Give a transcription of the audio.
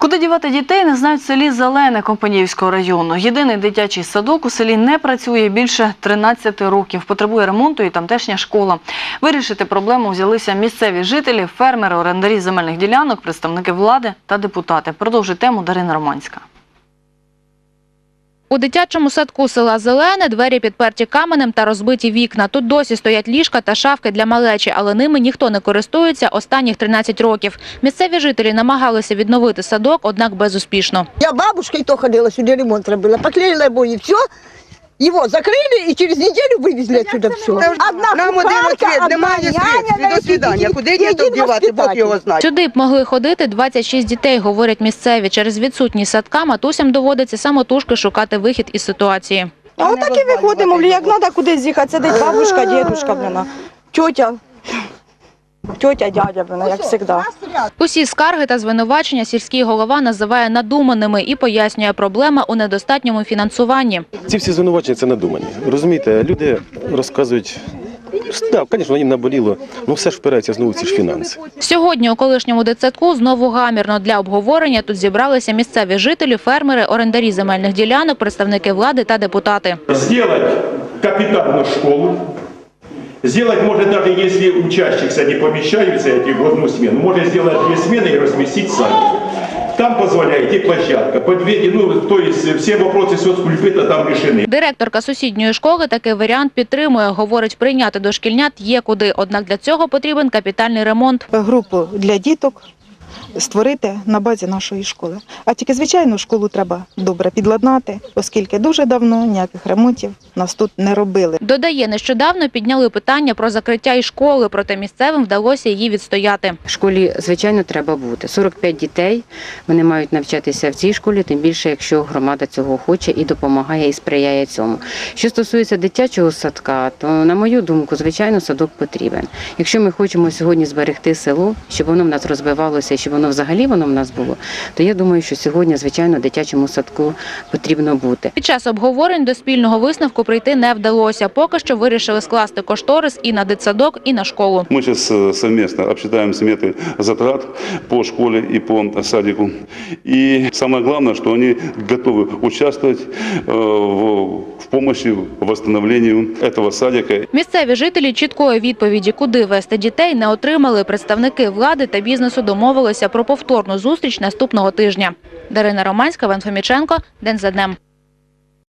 Куди дівати дітей, не знають в селі Зелене Компаніївського району. Єдиний дитячий садок у селі не працює більше 13 років. Потребує ремонту і тамтешня школа. Вирішити проблему взялися місцеві жителі, фермери, орендарі земельних ділянок, представники влади та депутати. Продовжить тему Дарина Романська. У дитячому садку села Зелене двері підперті каменем та розбиті вікна. Тут досі стоять ліжка та шафки для малечі, але ними ніхто не користується останніх 13 років. Місцеві жителі намагалися відновити садок, однак безуспішно. Я бабушкой то ходила, сюди, ремонт робила, поклеїла обои, все. Его закрыли и через неделю вывезли отсюда все. Нам один ответ, немає средств. До свидання. Куди діток дівати, Бог його знає. Сюди б могли ходити 26 дітей, говорять місцеві. Через відсутність садка матусям доводиться самотужки шукати вихід із ситуації. А отак і виходимо, як треба кудись з'їхати, сидить бабушка, дідушка, блін, тьотя, тьотя, дядя, блін, як завжди. Усі скарги та звинувачення сільський голова називає надуманими і пояснює проблема у недостатньому фінансуванні. Ці всі звинувачення це надумані. Розумієте, люди розказують. Так, звісно, їм наболіло, ну все ж впирається знову ці ж фінанси. Сьогодні у колишньому дитсадку знову гамірно для обговорення. Тут зібралися місцеві жителі, фермери, орендарі земельних ділянок, представники влади та депутати. сделать капитальную школу, сделать, может, даже если учащихся не помещаются эти в одну смену, можно сделать две смены и разместить садик. Там позволяет и площадка, подведи, ну, то есть все вопросы соцкультура там решены. Директорка сусідньої школи такий варіант підтримує. Говорить, прийняти дошкільнят є куди. Однак для цього потрібен капітальний ремонт. Групу для діток створити на базі нашої школи. А тільки, звичайно, школу треба добре підладнати, оскільки дуже давно ніяких ремонтів нас тут не робили. Додає, нещодавно підняли питання про закриття і школи, проте місцевим вдалося її відстояти. В школі, звичайно, треба бути. 45 дітей, вони мають навчатися в цій школі, тим більше, якщо громада цього хоче і допомагає і сприяє цьому. Що стосується дитячого садка, то, на мою думку, звичайно, садок потрібен. Якщо ми хочемо сьогодні зберегти село, щоб воно в нас розвивалося, щоб воно взагалі воно в нас було, то я думаю, що сьогодні, звичайно, дитячому садку потрібно бути. Під час обговорень до спільного висновку прийти не вдалося. Поки що вирішили скласти кошторис і на дитсадок, і на школу. Мы сейчас э, совместно обсчитаем сметы затрат по школе и по садику. И самое главное, что они готовы участвовать в в в восстановлению этого садика Місцеві жителі чіткої відповіді, куди вести дітей, не отримали. Представники влади та бізнесу домовилися про повторну зустріч наступного тижня. Дарина Романська, Ван Фоміченко. День за днем.